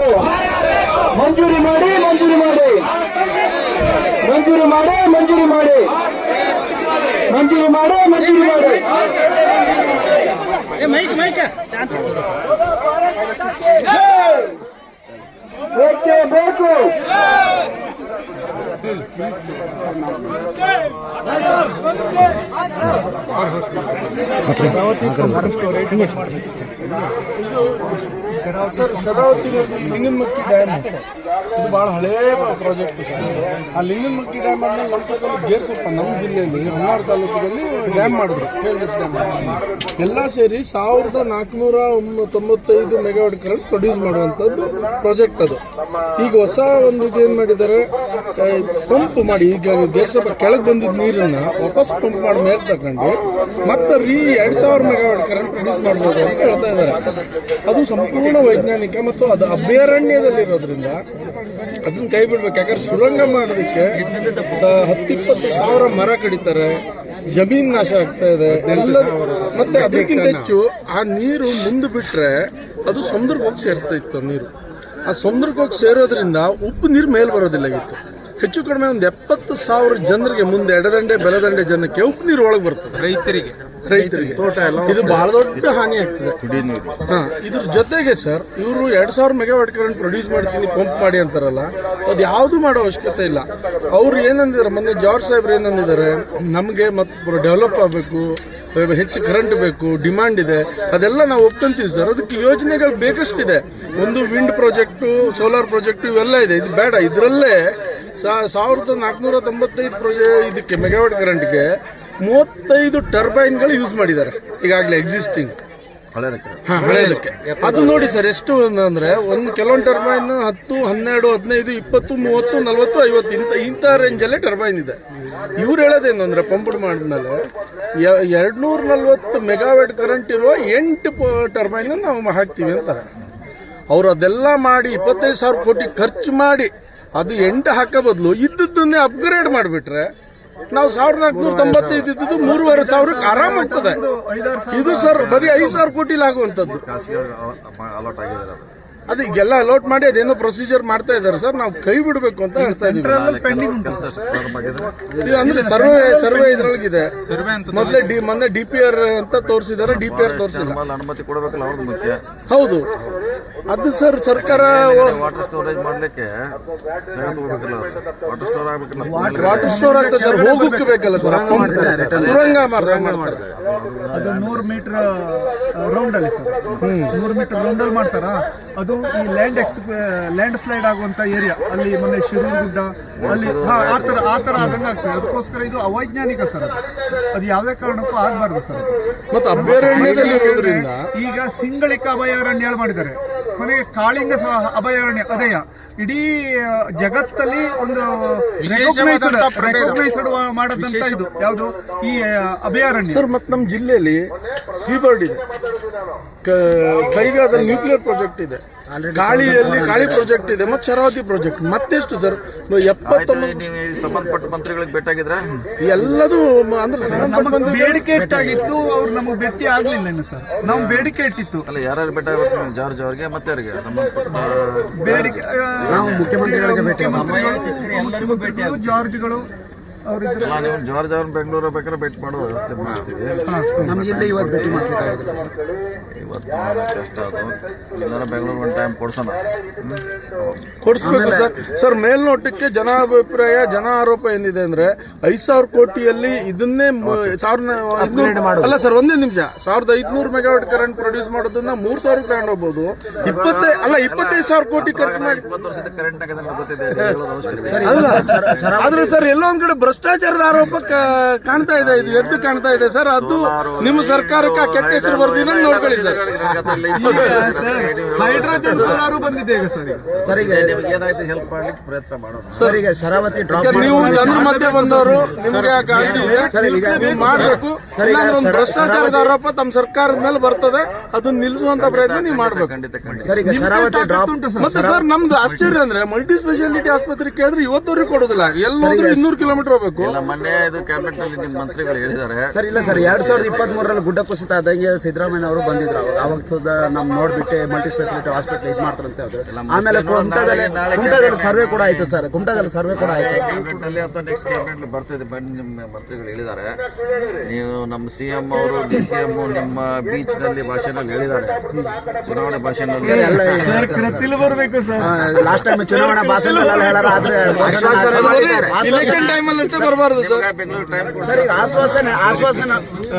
ಬೇಕು ಮಂಜೂರಿ ಮಾಡಿ ಮಂಜೂರಿ ಮಾಡಿ. ಮಂಜೂರಿ ಮಾಡಿ ಮಂಜೂರಿ ಮಾಡಿ. ಮಂಜೂರಿ ಮಾಡಿ ಮಂಜೂರಿ ಮಾಡಿ. Mic mic. ಬೇಕು? ಸರ್, ಶರಾವತಿ ನದಿ ಲಿಂಗನಮಕ್ಕಿ ಡ್ಯಾಮ್ ಇದು. ಬಹಳ ಹಳೇ ಪ್ರಾಜೆಕ್ಟ್ ಸರ್. ಆ ಲಿಂಗನಮಕ್ಕಿ ಡ್ಯಾಮ್ ಅನ್ನ ನಮ್ಮ ತಗೊಳ್ಳಿ ಗೇರ್ಸಪ್ಪ ನಮ್ಮ ಜಿಲ್ಲೆಯಲ್ಲಿ ಹೊನ್ನಾರು ತಾಲೂಕಿನಲ್ಲಿ ಡ್ಯಾಮ್ ಮಾಡಿದ್ರು ಟೇಲ್ಸ್ ಡ್ಯಾಮ್ ಎಲ್ಲ ಸೇರಿ ಸಾವಿರದ ನಾಲ್ಕುನೂರ ತೊಂಬತ್ತೈದು ಮೆಗಾವಾಟ್ ಕರೆಂಟ್ ಪ್ರೊಡ್ಯೂಸ್ ಮಾಡುವಂಥದ್ದು ಪ್ರಾಜೆಕ್ಟ್ ಅದು. ಈಗ ಹೊಸ ಒಂದು ಏನು ಮಾಡಿದ್ದಾರೆ ಪಂಪ್ ಮಾಡಿ ಈಗ ದೇಶ ಕೆಳಗೆ ಬಂದಿದ್ದ ನೀರನ್ನ ವಾಪಸ್ ಪಂಪ್ ಮಾಡಿ ಮೇಲೆ ತಗೊಂಡು ಮತ್ತೆ ರೀ ಎರಡ್ ಸಾವಿರ ಮೆಗಾವಾಟ್ ಕರೆಂಟ್ ಪ್ರೊಡ್ಯೂಸ್ ಮಾಡ್ಬೋದು ಅಂತ ಹೇಳ್ತಾ ಇದ್ದಾರೆ. ಅದು ಸಂಪೂರ್ಣ ವೈಜ್ಞಾನಿಕ ಮತ್ತು ಅದು ಅಭಯಾರಣ್ಯದಲ್ಲಿರೋದ್ರಿಂದ ಅದನ್ನ ಕೈ ಬಿಡ್ಬೇಕು. ಯಾಕಂದ್ರೆ ಸುರಂಗ ಮಾಡೋದಕ್ಕೆ ಹತ್ತಿಪ್ಪತ್ತು ಸಾವಿರ ಮರ ಕಡಿತಾರೆ, ಜಮೀನ್ ನಾಶ ಆಗ್ತಾ ಇದೆ, ಎಲ್ಲ ಮತ್ತೆ ಅದಕ್ಕಿಂತ ಹೆಚ್ಚು ಆ ನೀರು ಮುಂದೆ ಬಿಟ್ರೆ ಅದು ಸಮುದ್ರಕ್ಕೆ ಹೋಗಿ ಸೇರ್ತಾ ಇತ್ತು ನೀರು. ಆ ಸಮುದ್ರಕ್ಕೆ ಹೋಗಿ ಸೇರೋದ್ರಿಂದ ಉಪ್ಪು ನೀರು ಮೇಲೆ ಬರೋದಿಲ್ಲ ಆಗಿತ್ತು ಹೆಚ್ಚು ಕಡಿಮೆ ಒಂದು ಎಪ್ಪತ್ತು ಸಾವಿರ ಜನರಿಗೆ ಮುಂದೆ ಎಡದಂಡೆ ಬೆಲದಂಡೆ ಜನಕ್ಕೆ ಉಪ್ಪು ನೀರು ಒಳಗೆ ಬರ್ತದೆ. ರೈತರಿಗೆ. ರೈತರಿಗೆ. ತೋಟ ಎಲ್ಲ ಇದು ಬಹಳ ದೊಡ್ಡ ಹಾನಿ ಆಗ್ತದೆ. ಹಾ ಇದ್ರ ಜೊತೆಗೆ ಸರ್ ಇವರು ಎರಡ್ ಸಾವಿರ ಮೆಗಾವಾಟ್ ಕರೆಂಟ್ ಪ್ರೊಡ್ಯೂಸ್ ಮಾಡ್ತೀನಿ ಪಂಪ್ ಮಾಡಿ ಅಂತಾರಲ್ಲ ಅದು ಯಾವುದು ಮಾಡೋ ಅವಶ್ಯಕತೆ ಇಲ್ಲ. ಅವ್ರು ಏನಂದಿದ್ದಾರೆ ಮೊನ್ನೆ ಜಾರ್ಜ್ ಸಾಹೇಬ್ರು ಏನಂದಿದ್ದಾರೆ ನಮಗೆ ಮತ್ತು ಡೆವಲಪ್ ಆಗಬೇಕು ಹೆಚ್ಚು ಕರೆಂಟ್ ಬೇಕು ಡಿಮ್ಯಾಂಡ್ ಇದೆ ಅದೆಲ್ಲ ನಾವು ಒಪ್ಕೊಂತೀವಿ ಸರ್. ಅದಕ್ಕೆ ಯೋಜನೆಗಳು ಬೇಕಷ್ಟಿದೆ. ಒಂದು ವಿಂಡ್ ಪ್ರಾಜೆಕ್ಟು ಸೋಲಾರ್ ಪ್ರಾಜೆಕ್ಟು ಇವೆಲ್ಲ ಇದೆ. ಇದು ಬೇಡ ಇದರಲ್ಲೇ ಸಾವಿರದ ನಾಲ್ಕುನೂರ ತೊಂಬತ್ತೈದು ಪ್ರೊಜೆ ಇದಕ್ಕೆ ಮೆಗಾವಾಟ್ ಕರೆಂಟ್ಗೆ ಮೂವತ್ತೈದು ಟರ್ಬೈನ್ಗಳು ಯೂಸ್ ಮಾಡಿದ್ದಾರೆ. ಈಗಾಗಲೇ ಎಕ್ಸಿಸ್ಟಿಂಗ್ ಹಾಂ ಹಳೇದಕ್ಕೆ. ಅದು ನೋಡಿ ಸರ್ ಎಷ್ಟು ಅಂದ್ರೆ ಒಂದು ಕೆಲವೊಂದು ಟರ್ಬೈನ್ ಹತ್ತು ಹನ್ನೆರಡು ಹದಿನೈದು ಇಪ್ಪತ್ತು ಮೂವತ್ತು ನಲವತ್ತು ಐವತ್ತು ಇಂಥ ಇಂಥ ರೇಂಜಲ್ಲೇ ಟರ್ಬೈನ್ ಇದೆ. ಇವ್ರು ಹೇಳೋದೇನು ಅಂದರೆ ಪಂಪ್ ಮಾಡಿದ್ಮೇಲೆ ಎರಡು ನೂರ ನಲ್ವತ್ತು ಮೆಗಾವೆಟ್ ಕರೆಂಟ್ ಇರುವ ಎಂಟು ಟರ್ಬೈನ್ ನಾವು ಹಾಕ್ತೀವಿ ಅಂತಾರೆ. ಅವರು ಅದೆಲ್ಲ ಮಾಡಿ ಇಪ್ಪತ್ತೈದು ಸಾವಿರ ಕೋಟಿ ಖರ್ಚು ಮಾಡಿ ಅದು ಎಂಟು ಹಾಕೋ ಬದಲು ಇದ್ದದ್ದನ್ನೇ ಅಪ್ಗ್ರೇಡ್ ಮಾಡಿಬಿಟ್ರೆ ನಾವು ಸಾವಿರದ ನಾಲ್ಕುನೂರ ತೊಂಬತ್ತೈದು ಮೂರುವರೆ ಸಾವಿರಕ್ಕೆ ಆರಾಮ ಆಗ್ತದೆ ಇದು ಸರ್, ಬರೀ ಐದು ಸಾವಿರ ಕೋಟಿಲಿ ಆಗುವಂಥದ್ದು. ಅದು ಈಗೆಲ್ಲ ಅಲೋಟ್ ಮಾಡಿ ಅದೇನೋ ಪ್ರೊಸೀಜರ್ ಮಾಡ್ತಾ ಇದ್ದಾರೆ ಸರ್. ನಾವು ಕೈ ಬಿಡಬೇಕು ಅಂತ ಹೇಳ್ತಾ ಇದೀವಿ. ಅಂದ್ರೆ ಸರ್ವೆ ಸರ್ವೆ ಇದ್ರೊಳಗಿದೆ. ಸರ್ವೆ ಅಂತ ಮೊದಲೇ ಡಿ ಮೊನ್ನೆ ಡಿ ಪಿ ಆರ್ ಅಂತ ತೋರಿಸಿದ್ದಾರೆ. ಡಿ ಪಿ ಆರ್ ತೋರಿಸಿಲ್ಲ. ಅನುಮತಿ ಕೊಡಬೇಕಲ್ಲ ಅವ್ರದ್ದು ಮುಖ್ಯ. ಹೌದು. ಅದು ಸರ್ ಸರ್ಕಾರ ವಾಟರ್ ಸ್ಟೋರೇಜ್ ಮಾಡ್ಲಿಕ್ಕೆ ಜಾಗ ತಗೋಬೇಕಲ್ಲ ವಾಟರ್ ಸ್ಟೋರ್ ಆಗ್ಬೇಕಲ್ಲ. ವಾಟರ್ ಸ್ಟೋರ್ ಆಗ್ತದೆ ಸರ್. ಹೋಗಕ್ಕೆ ಬೇಕಲ್ಲ ಸರ್. ಸುರಂಗ ಮಾಡ್ತಾರೆ. ಅದು ನೂರು ಮೀಟರ್ ರೌಂಡ್ ಅಲ್ಲಿ ಸರ್. ನೂರು ಮೀಟರ್ ರೌಂಡ್ ಅಲ್ಲಿ ಮಾಡ್ತಾರ? ಅದು ಈ ಲ್ಯಾಂಡ್ ಎಕ್ಸ್ ಲ್ಯಾಂಡ್ ಸ್ಲೈಡ್ ಆಗುವಂತ ಏರಿಯಾ ಅಲ್ಲಿ ಮೊನ್ನೆ ಶಿರೂರು ಗುಡ್ಡ ಅಲ್ಲಿ ಆತರ ಆ ಥರ ಆ ಆದಂಗ ಆಗ್ತದೆ. ಅದಕ್ಕೋಸ್ಕರ ಇದು ಅವೈಜ್ಞಾನಿಕ ಸರ್ ಅದು. ಅದು ಯಾವುದೇ ಕಾರಣಕ್ಕೂ ಆಗಬಾರ್ದು ಸರ್ ಅದು. ಈಗ ಸಿಂಗಳಿಕ ಅಭಯಾರಣ್ಯ ಹೇಳಿ ಮಾಡಿದ್ದಾರೆ ಕೊನೆಗೆ ಕಾಳಿಂಗ ಸಹ ಅಭಯಾರಣ್ಯ ಅದೇಯ ಇಡೀ ಜಗತ್ತಲ್ಲಿ ಒಂದು ರೆಕಗ್ನೈಸ್ಡ್ ರೆಕಗ್ನೈಸ್ಡ್ ಮಾಡದಂತ ಇದು. ಯಾವುದು? ಈ ಅಭಯಾರಣ್ಯ. ಸರ್ ಮತ್ತೆ ನಮ್ಮ ಜಿಲ್ಲೆಯಲ್ಲಿ ಸೀಬರ್ಡ್ ಇದೆ. ಕ- ಕೈಗಾದಲ್ಲಿ ನ್ಯೂಕ್ಲಿಯರ್ ಪ್ರಾಜೆಕ್ಟ್ ಇದೆ. ಕಾಳಿಯಲ್ಲಿ ಗಾಳಿ ಪ್ರಾಜೆಕ್ಟ್ ಇದೆ ಮತ್ತೆ ಶರಾವತಿ ಪ್ರಾಜೆಕ್ಟ್ ಮತ್ತೆಷ್ಟು ಸರ್? ಎಪ್ಪತ್ತೊಂಬತ್ತು ನೀವು ಸಂಬಂಧಪಟ್ಟ ಮಂತ್ರಿಗಳಿಗೆ ಭೇಟಾಗಿದ್ರ ಎಲ್ಲದೂ ಅಂದ್ರೆ ಸಂಬಂಧಪಟ್ಟ ಬೇಡಿಕೆ ಇಟ್ಟಾಗಿತ್ತು ಅವ್ರು ನಮಗೆ ಭೇಟಿ ಆಗ್ಲಿಲ್ಲ ಸರ್. ನಾವು ಬೇಡಿಕೆ ಇಟ್ಟಿತ್ತು. ಅಲ್ಲ ಯಾರು ಭೇಟಿ ಆಗ್ಬೇಕು ಜಾರ್ಜ್ ಅವ್ರಿಗೆ ಮತ್ತೆ ಅವರಿಗೆ ಸಂಬಂಧಪಟ್ಟ ಬೇಡಿಕೆ ನಾವು ಮುಖ್ಯಮಂತ್ರಿಗಳಿಗೆ ಭೇಟಿ ಮುಖ್ಯಮಂತ್ರಿಗಳು ಜಾರ್ಜ್ಗಳು ಅವರಿದ್ರು ನೀವು ಜಾರ್ಜ್ ಅವ್ರನ್ನ ಬೆಂಗಳೂರು ಬೇಕಾದ್ರೆ ಭೇಟಿ ಮಾಡೋ ವ್ಯವಸ್ಥೆ ಮಾಡ್ತೀವಿ. ನಮಗೆ ಜಿಲ್ಲೆ ಇವತ್ತು ಭೇಟಿ ಮಾಡ್ಲಿಕ್ಕೆ ಇವತ್ತು ಕಷ್ಟ ಅದು ಇಲ್ಲಾರ ಬೆಂಗಳೂರು ಒಂದು ಟೈಮ್ ಕೊಡ್ಸೋಣ? ಕೊಡಿಸ್ಬೇಕು ಸರ್. ಸರ್ ಮೇಲ್ನೋಟಕ್ಕೆ ಜನಾಭಿಪ್ರಾಯ ಜನ ಆರೋಪ ಏನಿದೆ ಅಂದ್ರೆ ಐದ್ ಸಾವಿರ ಕೋಟಿಯಲ್ಲಿ ಇದನ್ನೇ ಮ- ಸಾವಿರ ಐದ್ನೂರು- ಅಲ್ಲ ಸರ್ ಒಂದೇ ನಿಮಿಷ. ಸಾವಿರದ ಐದ್ನೂರು ಮೆಗಾವಾಟ್ ಕರೆಂಟ್ ಪ್ರೊಡ್ಯೂಸ್ ಮಾಡೋದನ್ನ ಮೂರ್ ಸಾವಿರ ತಗೊಂಡು ಹೋಗ್ಬೋದು. ಇಪ್ಪತ್ತೈ ಅಲ್ಲ ಇಪ್ಪತ್ತೈದು ಸಾವಿರ ಕೋಟಿ ಖರ್ಚು ಮಾಡಿ ಅವಶ್ಯಕತೆ ಆದ್ರೆ ಸರ್. ಎಲ್ಲೊಂದ್ ಒಂದ್ ಕಡೆ ಭ್ರಷ್ಟಾಚಾರದ ಆರೋಪ ಕಾಣ್ತಾ ಇದೆ ಇದು ಎದ್ದು ಕಾಣ್ತಾ ಇದೆ ಸರ್. ಅದು ನಿಮ್ಮ ಸರ್ಕಾರಕ್ಕೆ ಕೆಟ್ಟ ಹೆಸರು ಬರ್ದಿಲ್ಲ ನೋಡ್ಕೊಳ್ಳಿ ಸರ್. ಹೈಡ್ರೋಜನ್ ಸೋಲಾರು ಬಂದಿದೆ ಈಗ ಸರ್ ಸರ್ ಈಗ ನಿಮ್ಗೆ ಏನಾಯ್ತು ಹೆಲ್ಪ್ ಮಾಡ್ಲಿಕ್ಕೆ ಪ್ರಯತ್ನ ಮಾಡೋಣ. ಸರ್ ಈಗ ಶರಾವತಿ ಡ್ರಾಪ್ ನೀವು ಜನರ ಮಧ್ಯೆ ಬಂದವರು ನಿಮ್ಗೆ ಕಾಳಜಿ ಇದೆ. ಮಾಡ್ಬೇಕು. ಒಂದು ಭ್ರಷ್ಟಾಚಾರದ ಆರೋಪ ತಮ್ಮ ಸರ್ಕಾರದ ಮೇಲೆ ಬರ್ತದೆ. ಅದನ್ನ ನಿಲ್ಲಿಸುವಂತ ಪ್ರಯತ್ನ ನೀವು ಮಾಡ್ಬೇಕು. ಸರ್ ಈಗ ಶರಾವತಿ ಡ್ರಾಪ್ ಮತ್ತೆ ಸರ್ ನಮ್ದು ಆಶ್ಚರ್ಯ ಅಂದ್ರೆ ಮಲ್ಟಿ ಸ್ಪೆಷಾಲಿಟಿ ಆಸ್ಪತ್ರೆ ಕೇಳಿದ್ರೆ ಇವತ್ತವರೆಗೂ ಕೊಡೋದಿಲ್ಲ. ಎಲ್ಲ ಹೋದ್ರು ಇನ್ನೂರು ಕಿಲೋಮೀಟರ್ ಮಾಡ್ಕೋಬೇಕು ಇಲ್ಲ ಮೊನ್ನೆ ಇದು ಕ್ಯಾಬಿನೆಟ್ನಲ್ಲಿ ನಿಮ್ಮ ಮಂತ್ರಿಗಳು ಹೇಳಿದ್ದಾರೆ. ಸರ್ ಇಲ್ಲ ಸರ್ ಎರಡ್ ಸಾವಿರದ ಇಪ್ಪತ್ತ್ ಮೂರರಲ್ಲಿ ಗುಡ್ಡ ಕುಸಿತ ಆದಂಗೆ ಸಿದ್ದರಾಮಯ್ಯ ಅವರು ಬಂದಿದ್ರು. ಅವಾಗ ಅವಾಗ ಸುದ ನಮ್ ನೋಡ್ಬಿಟ್ಟು ಮಲ್ಟಿ ಸ್ಪೆಷಾಲಿಟಿ ಹಾಸ್ಪಿಟಲ್ ಇದು ಮಾಡ್ತಾರೆ ಅಂತ ಹೇಳಿದ್ರು. ಆಮೇಲೆ ಕುಮಟಾದಲ್ಲಿ ಸರ್ವೆ ಕೂಡ ಆಯ್ತು ಸರ್ ಕುಮಟಾದಲ್ಲಿ ಸರ್ವೆ ಕೂಡ ಆಯ್ತು. ಕ್ಯಾಬಿನೆಟ್ ಅಂತ ಅಥವಾ ನೆಕ್ಸ್ಟ್ ಕ್ಯಾಬಿನೆಟ್ ಬರ್ತಿದೆ ಬನ್ನಿ ನಿಮ್ಮ ಮಂತ್ರಿಗಳು ಹೇಳಿದ್ದಾರೆ. ನೀವು ನಮ್ಮ ಸಿ ಎಂ ಅವರು ಡಿ ಸಿ ಎಂ ನಿಮ್ಮ ಬೀಚ್ನಲ್ಲಿ ಭಾಷೆನಲ್ಲಿ ಹೇಳಿದ್ದಾರೆ. ಚುನಾವಣೆ ಭಾಷೆನಲ್ಲಿ ಬರಬೇಕು ಸರ್. ಕೃತಿಲ್ ಬರ್ಬೇಕು ಸರ್. ಲಾಸ್ಟ್ ಟೈಮ್ ಚುನಾವಣಾ ಭಾಷೆ ಹೇಳಾರ ಆದ್ರೆ ಟೈಮಲ್ಲಿ ಅಂತ ಬರಬಾರ್ದು. ಸರ್ ಬೆಂಗಳೂರು ಟೈಮ್ ಸರ್ ಈಗ ಆಶ್ವಾಸನೆ ಆಶ್ವಾಸನೆ.